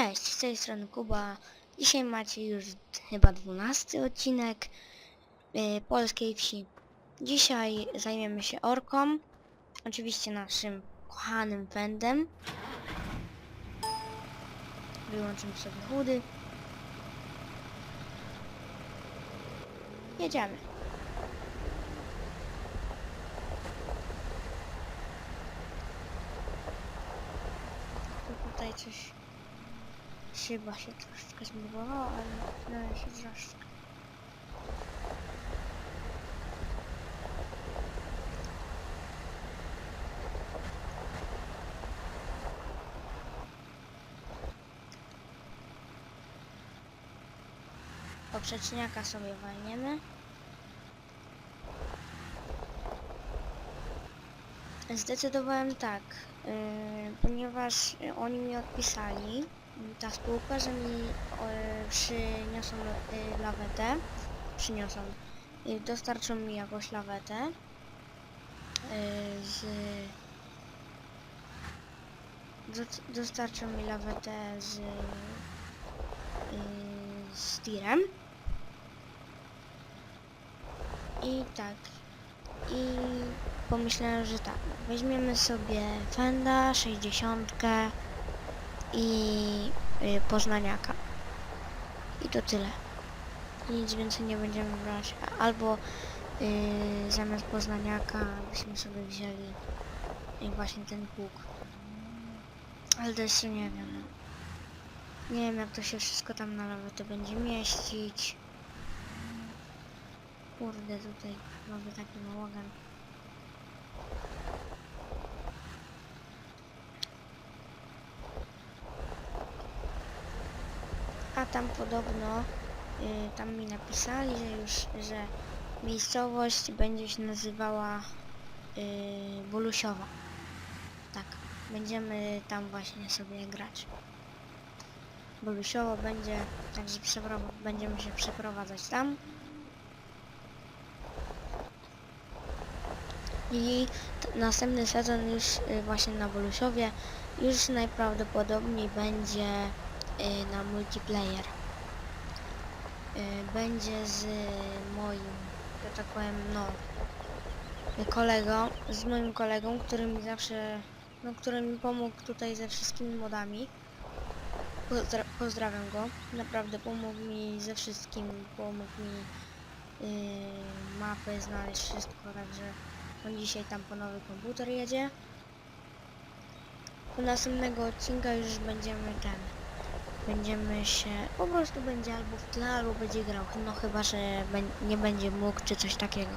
Cześć, z tej strony Kuba. Dzisiaj macie już chyba 12 odcinek y, Polskiej Wsi. Dzisiaj zajmiemy się orką, oczywiście naszym kochanym wędem. Wyłączymy sobie chudy. Jedziemy. Tu tutaj coś Szyba się troszeczkę zbudowała, ale no się troszeczkę. Poprzeczniaka sobie walniemy. Zdecydowałem tak, yy, ponieważ oni mi odpisali, ta spółka, że mi yy, przyniosą yy, lawetę, przyniosą, dostarczą mi jakąś lawetę yy, z dos- dostarczą mi lawetę z, z tirem. I tak. I pomyślałem, że tak, weźmiemy sobie Fenda 60 i y, Poznaniaka. I to tyle. Nic więcej nie będziemy brać. Albo y, zamiast Poznaniaka byśmy sobie wzięli y, właśnie ten pług. Ale to jeszcze nie wiem. Nie wiem jak to się wszystko tam na lawetę będzie mieścić. Kurde, tutaj mamy taki bałagan. A tam podobno, y, tam mi napisali, że już, że miejscowość będzie się nazywała y, Bolusiowa. Tak, będziemy tam właśnie sobie grać. Bolusiowo będzie, także będziemy się przeprowadzać tam. I następny sezon już y, właśnie na Bolusiowie już najprawdopodobniej będzie na multiplayer. Y, Będzie z moim, że tak powiem, no y, kolegą, z moim kolegą, który mi zawsze, no który mi pomógł tutaj ze wszystkimi modami. Pozdra pozdrawiam go, naprawdę pomógł mi ze wszystkim, pomógł mi y, mapy znaleźć wszystko, także on dzisiaj tam po nowy komputer jedzie. Do następnego odcinka już będziemy ten. Będziemy się. Po prostu będzie albo w tle, albo będzie grał. No chyba, że nie będzie mógł czy coś takiego.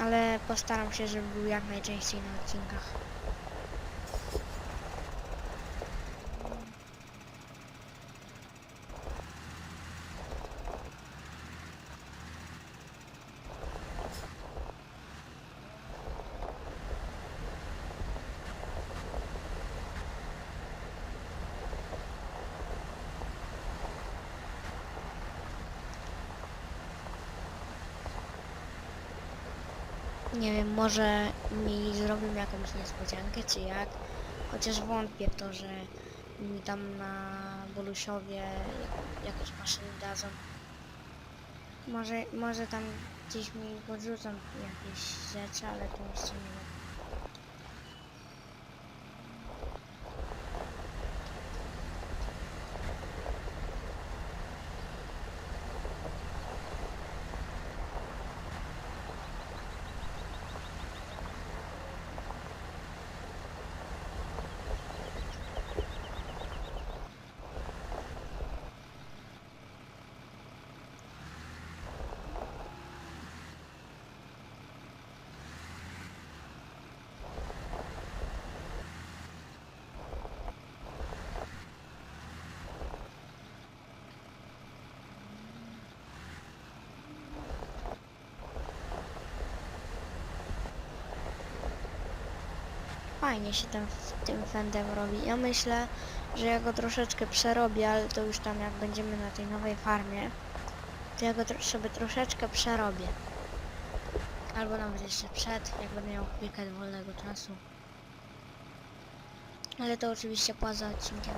Ale postaram się, żeby był jak najczęściej na odcinkach. Nie wiem, może mi zrobią jakąś niespodziankę, czy jak. Chociaż wątpię w to, że mi tam na Bolusiowie jakieś maszyny dadzą. Może, może tam gdzieś mi podrzucą jakieś rzeczy, ale to jeszcze nie wiem. Fajnie się tym, tym fendem robi. Ja myślę, że ja go troszeczkę przerobię, ale to już tam jak będziemy na tej nowej farmie, to ja go tro sobie troszeczkę przerobię. Albo nawet jeszcze przed, jak będę miał chwilkę wolnego czasu. Ale to oczywiście poza odcinkiem.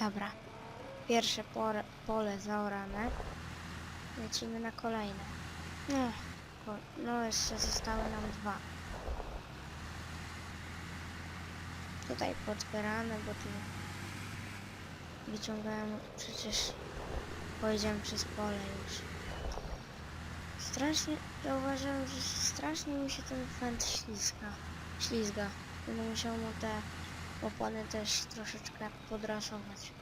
Dobra. Pierwsze pole, pole zaorane. Lecimy na kolejne. No, no jeszcze zostały nam dwa. Tutaj pozbierane, bo tu wyciągałem przecież pojedziemy przez pole już. Strasznie, zauważyłem, że strasznie mi się ten fend ślizga. Ślizga. Będę musiał mu te opony też troszeczkę podrasować.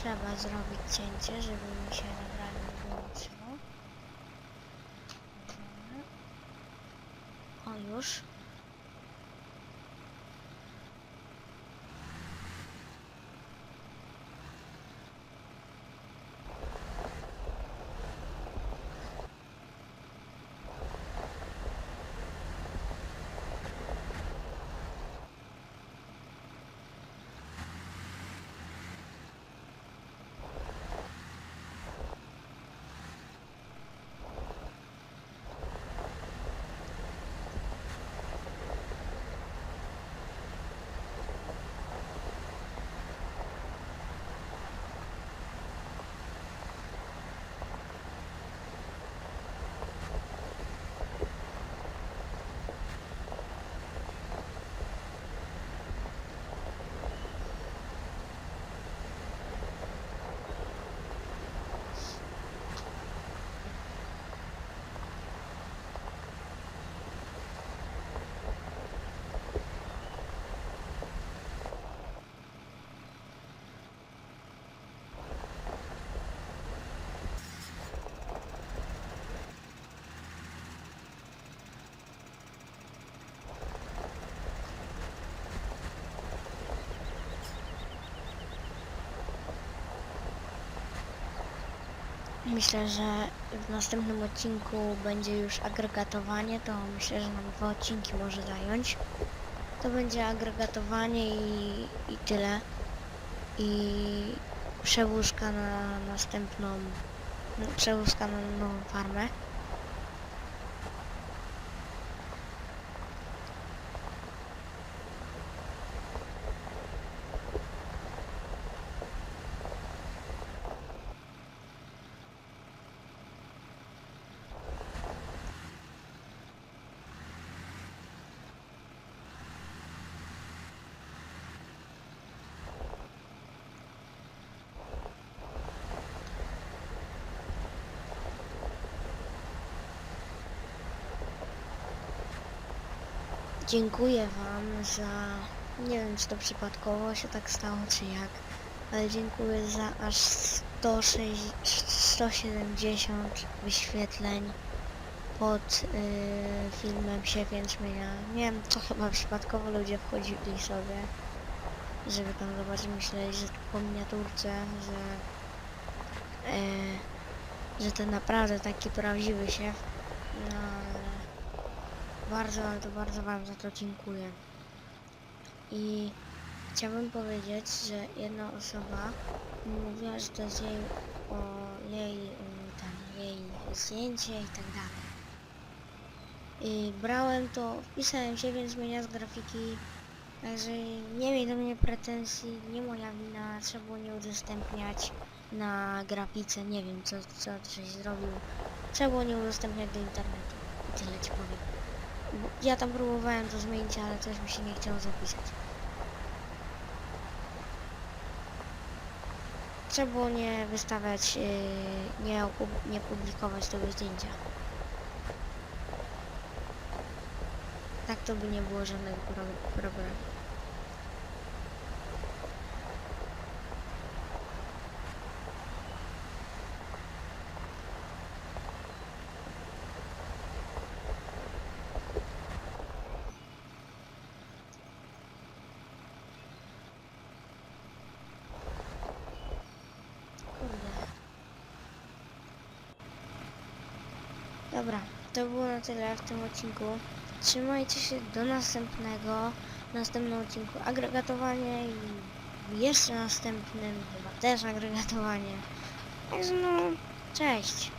Trzeba zrobić cięcie, żeby mi się nagranie nie wyłączyło. O już. Myślę, że w następnym odcinku będzie już agregatowanie, to myślę, że nam dwa odcinki może zająć. To będzie agregatowanie i, i tyle. I przewózka na następną, przewózka na nową farmę. Dziękuję wam za... Nie wiem, czy to przypadkowo się tak stało, czy jak, ale dziękuję za aż 106, 170 wyświetleń pod y, filmem Siew Jęczmienia. Nie wiem, to chyba przypadkowo ludzie wchodzili sobie, żeby tam zobaczyć, myśleli, że po miniaturce, że, y, że to naprawdę taki prawdziwy siew. No bardzo, to bardzo wam za to dziękuję. I chciałbym powiedzieć, że jedna osoba mówiła, że to jest jej, o jej, tam, jej zdjęcie i tak dalej. I brałem to, wpisałem się, więc zmienia z grafiki. Także nie miej do mnie pretensji, nie moja wina, trzeba było nie udostępniać na grafice, nie wiem co, co żeś zrobił. Trzeba było nie udostępniać do internetu. I tyle ci powiem. Ja tam próbowałem to zmienić, ale coś mi się nie chciało zapisać. Trzeba było nie wystawiać, yy, nie, nie publikować tego zdjęcia. Tak to by nie było żadnego pro- problemu. Kurde. Dobra, to było na tyle w tym odcinku. Trzymajcie się do następnego, w następnym odcinku agregatowanie i jeszcze następnym chyba też agregatowanie. Także no, cześć.